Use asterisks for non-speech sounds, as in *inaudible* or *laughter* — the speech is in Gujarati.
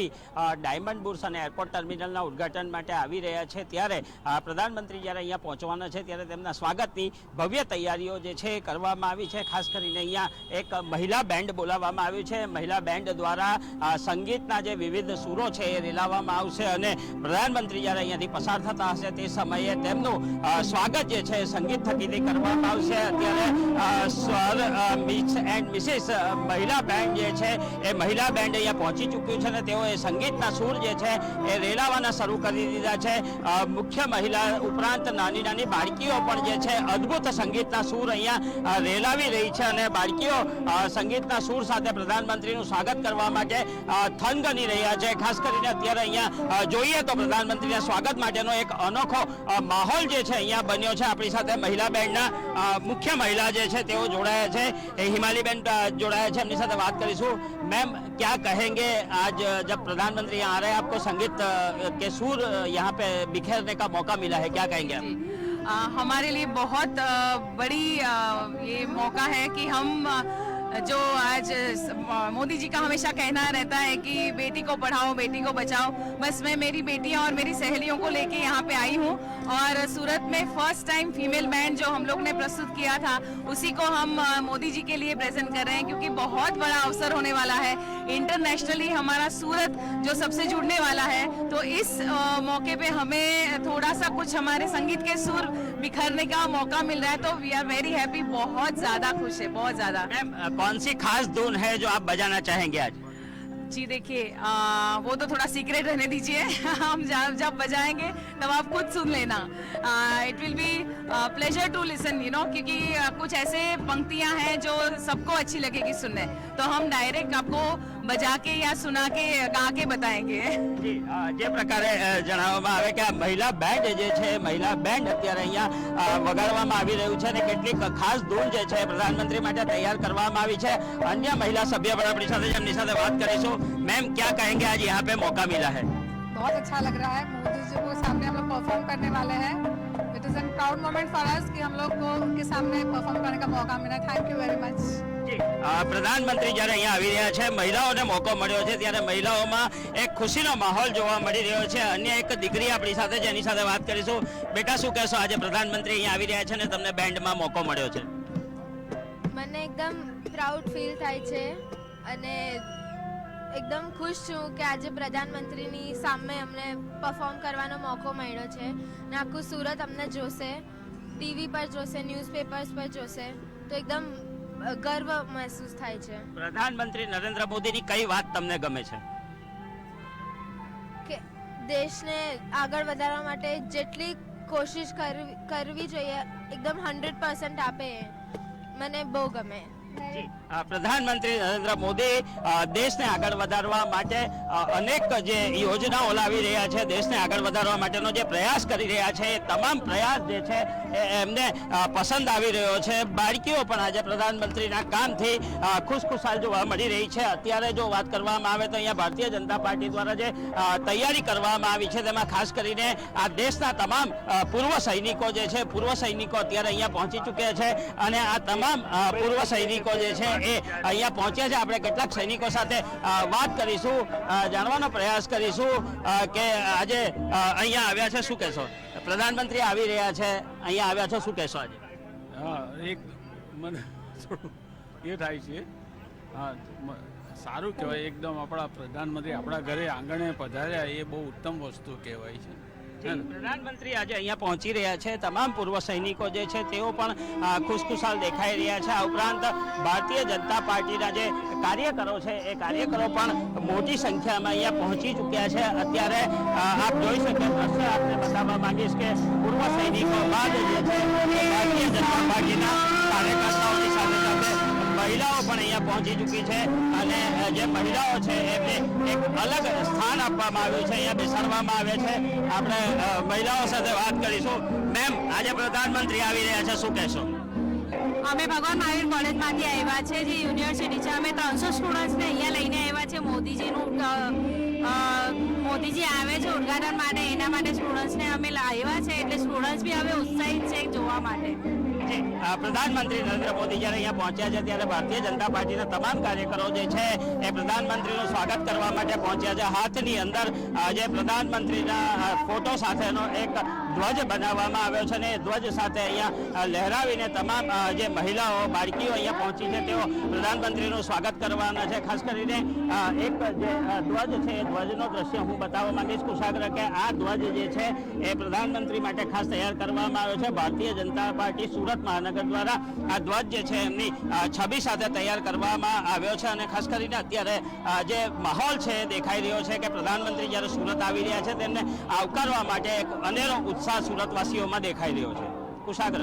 ડાયમંડ બુર્સ અને એરપોર્ટ ટર્મિનલના ઉદ્ઘાટન માટે આવી રહ્યા છે. ત્યારે પ્રધાનમંત્રી જ્યારે અહીંયા પહોંચવાના છે, ત્યારે તેમના સ્વાગતની ભવ્ય તૈયારીઓ જે છે કરવામાં આવી છે. ખાસ કરીને અહીંયા એક મહિલા બેન્ડ બોલાવવામાં આવ્યું છે. મહિલા બેન્ડ દ્વારા સંગીતના જે વિવિધ સૂરો છે એ રેલાવવામાં આવશે અને પ્રધાનમંત્રી જ્યારે અહીંયાથી પસાર થતા હશે તે સમયે તેમનું સ્વાગત જે છે સંગીત થકીથી કરવામાં આવશે. અત્યારે સર મિસ એન્ડ મિસિસ મહિલા બેન્ડ જે છે એ મહિલા બેન્ડ અહીંયા પહોંચી ચૂક્યું છે અને મહિલાઓએ સંગીતના સૂર જે છે એ રેલાવાના શરૂ કરી દીધા છે. મુખ્ય મહિલા ઉપરાંત નાની નાની બાળકીઓ પણ જે છે અદ્ભુત સંગીતના સૂર અહીંયા રેલાવી રહી છે અને બાળકીઓ સંગીતના સૂર સાથે પ્રધાનમંત્રીનું સ્વાગત કરવા માટે થનગની રહ્યા છે. ખાસ કરીને અત્યારે અહીંયા જોઈએ તો પ્રધાનમંત્રીના સ્વાગત માટેનો એક અનોખો માહોલ જે છે અહીંયા બન્યો છે. આપણી સાથે મહિલા બેન્ડના મુખ્ય મહિલા જે છે તેઓ જોડાયા છે. એ હિમાલીબેન જોડાયા છે. એમની સાથે વાત કરીશું. મેમ, ક્યાં કહેંગે આજ जब प्रधानमंत्री यहाँ आ रहे हैं, आपको संगीत के सुर यहाँ पे बिखेरने का मौका मिला है, क्या कहेंगे आप? हमारे लिए बहुत बड़ी ये मौका है कि हम जो आज मोदी जी का हमेशा कहना रहता है कि बेटी को पढ़ाओ, बेटी को बचाओ। बस मैं मेरी बेटियाँ और मेरी सहेलियों को लेके यहाँ पे आई हूँ और सूरत में फ़र्स्ट टाइम फीमेल बैंड जो हम लोग ने प्रस्तुत किया था, उसी को हम मोदी जी के लिए प्रेजेंट कर रहे हैं क्योंकि बहुत बड़ा अवसर होने वाला है। इंटरनेशनली हमारा सूरत जो सबसे जुड़ने वाला है तो इस मौके पे हमें थोड़ा सा कुछ हमारे संगीत के सुर बिखरने का मौका मिल रहा है तो वी आर वेरी हैप्पी बहुत ज़्यादा खुश है, बहुत ज़्यादा। कौन सी खास धुन है जो आप बजाना चाहेंगे आज? जी देखिए वो तो थोड़ा सीक्रेट रहने दीजिए। *laughs* हम जब जब बजाएँगे, तब आप खुद सुन लेना। It will be pleasure to listen you know क्योंकि कुछ ऐसे पंक्तियाँ हैं जो सबको अच्छी लगेगी सुनने। तो हम डायरेक्ट आपको बजा के या सुना के गा के बताएंगे જી અ, જે પ્રકારે અ, જણાવવામાં આવે કે આ મહિલા બેન્ડ જે છે મહિલા બેન્ડ અત્યારે અહીંયા અ, વગાડવામાં આવી રહ્યું છે અને કેટલીક ખાસ ધૂન જે છે પ્રધાનમંત્રી માટે તૈયાર કરવામાં આવી છે અન્ય મહિલા સભ્ય પણ આપણી સાથે છે, એમની સાથે વાત કરીશું મેમ क्या कहेंगे आज यहाँ पे मौका मिला है बहुत अच्छा लग रहा है मोदी जी को सामने हम लोग परफॉर्म करने वाले हैं it is an proud moment for us कि हम लोग को उनके सामने परफॉर्म करने का मौका मिला थैंक यू वेरी मच જી અ, પ્રધાનમંત્રી જ્યારે અહીંયા આવી રહ્યા છે, મહિલાઓને મોકો મળ્યો છે, ત્યારે મહિલાઓમાં એક ખુશીનો માહોલ જોવા મળી રહ્યો છે. અન્ય એક દીકરી આપણી સાથે છે, એની સાથે વાત કરીશું. બેટા, શું કહેશો? આજે પ્રધાનમંત્રી અહીંયા આવી રહ્યા છે ને તમને બેન્ડમાં મોકો મળ્યો છે. મને એકદમ પ્રાઉડ ફીલ થાય છે અને એકદમ ખુશ છું કે આજે પ્રધાનમંત્રીની સામે અમને પરફોર્મ કરવાનો મોકો મળ્યો છે ને આખું સુરત અમને જોશે. ટીવી પર જોશે ન્યૂઝપેપર્સ પર જોશે. તો એકદમ ગર્વ મહેસૂસ થાય છે. પ્રધાનમંત્રી નરેન્દ્ર મોદીની કઈ વાત તમને ગમે છે? કે દેશને આગળ વધારવા માટે જેટલી કોશિશ કરવી કરવી જોઈએ એકદમ હંડ્રેડ પર્સન્ટ આપે. મને બહુ ગમે. પ્રધાનમંત્રી નરેન્દ્ર મોદી દેશને આગળ વધારવા માટે અનેક જે યોજનાઓ લાવી રહ્યા છે, દેશને આગળ વધારવા માટેનો જે પ્રયાસ કરી રહ્યા છે, એ તમામ પ્રયાસ જે છે એમને પસંદ આવી રહ્યો છે. બાળકીઓ પણ આજે પ્રધાનમંત્રીના કામથી ખુશખુશાલ જોવા મળી રહી છે. અત્યારે જો વાત કરવામાં આવે તો અહીંયા ભારતીય જનતા પાર્ટી દ્વારા જે તૈયારી કરવામાં આવી છે, તેમાં ખાસ કરીને આ દેશના તમામ પૂર્વ સૈનિકો જે છે, પૂર્વ સૈનિકો અત્યારે અહીંયા પહોંચી ચૂક્યા છે અને આ તમામ પૂર્વ સૈનિકો જે છે એ અહીંયા પહોંચ્યા છે. આપણે કેટલાક સૈનિકો સાથે વાત કરીશું જાણવાનો પ્રયાસ કરીશું કે આજે અહીંયા આવ્યા છે. શું કહેશો? પ્રધાનમંત્રી આવી રહ્યા છે. અહીંયા આવ્યા છો. શું કહેશો આજે? હા, એક મને એ થાય છે. હા સારું કહેવાય. એકદમ આપણા પ્રધાનમંત્રી આપણા ઘરે આંગણે પધાર્યા. એ બહુ ઉત્તમ વસ્તુ કહેવાય છે? પ્રધાનમંત્રી આજે અહીંયા પહોંચી રહ્યા છે. તમામ પૂર્વ સૈનિકો જે છે તેઓ પણ ખુશખુશાલ દેખાઈ રહ્યા છે. આ ઉપરાંત ભારતીય જનતા પાર્ટીના જે કાર્યકરો છે, એ કાર્યકરો પણ મોટી સંખ્યામાં અહીંયા પહોંચી ચૂક્યા છે. અત્યારે આપ જોઈ શકો દ્રશ્ય આપને બતાવવા માંગીશ કે પૂર્વ સૈનિકો બાદ જે છે ભારતીય જનતા પાર્ટીના અહીંયા પહોંચી ચૂકી છે અને જે મહિલાઓ છે, એમને એક અલગ સ્થાન આપવામાં આવ્યું છે. અહીંયા બેસાડવામાં આવે છે. આપણે મહિલાઓ સાથે વાત કરીશું. મેમ, આજે પ્રધાનમંત્રી આવી રહ્યા છે. શું કહેશો? અમે ભગવાન મહાવીર કોલેજમાંથી આવ્યા છે, જે યુનિવર્સિટી છે. અમે ત્રણસો સ્ટુડન્ટ્સને અહીંયા લઈને આવ્યા છે. મોદીજીનું મોદીજી આવે છે ઉદઘાટન માટે. એના માટે સ્ટુડન્ટ્સને અમે લાવ્યા છે. એટલે સ્ટુડન્ટ્સ બી હવે ઉત્સાહિત છે જોવા માટે. પ્રધાનમંત્રી નરેન્દ્ર મોદી જ્યારે અહીંયા પહોંચ્યા છે, ત્યારે ભારતીય જનતા પાર્ટીના તમામ કાર્યકરો જે છે, એ પ્રધાનમંત્રીનું સ્વાગત કરવા માટે પહોંચ્યા છે. હાથની અંદર જે પ્રધાનમંત્રીના ફોટો સાથેનો એક ધ્વજ બનાવવામાં આવ્યો છે અને ધ્વજ સાથે અહીંયા લહેરાવીને તમામ જે મહિલાઓ, બાળકીઓ અહીંયા પહોંચી છે, તેઓ પ્રધાનમંત્રીનું સ્વાગત કરવાના છે. ખાસ કરીને એક જે ધ્વજ છે, એ ધ્વજનો દ્રશ્ય હું બતાવવા માંગીશ કુશાગ્ર કે આ ધ્વજ જે છે, એ પ્રધાનમંત્રી માટે ખાસ તૈયાર કરવામાં આવ્યો છે. ભારતીય જનતા પાર્ટી સુરત મહાનગર દ્વારા આ ધ્વજ જે છે એમની છબી સાથે તૈયાર કરવામાં આવ્યો છે અને ખાસ કરીને અત્યારે જે માહોલ છે દેખાઈ રહ્યો છે કે પ્રધાનમંત્રી જ્યારે સુરત આવી રહ્યા છે, તેમને આવકારવા માટે એક અનેરો ઉત્સાહ સુરતવાસીઓમાં દેખાઈ રહ્યો છે. કુશાગ્ર